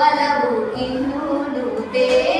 బలవు కిన్నుడు పేరు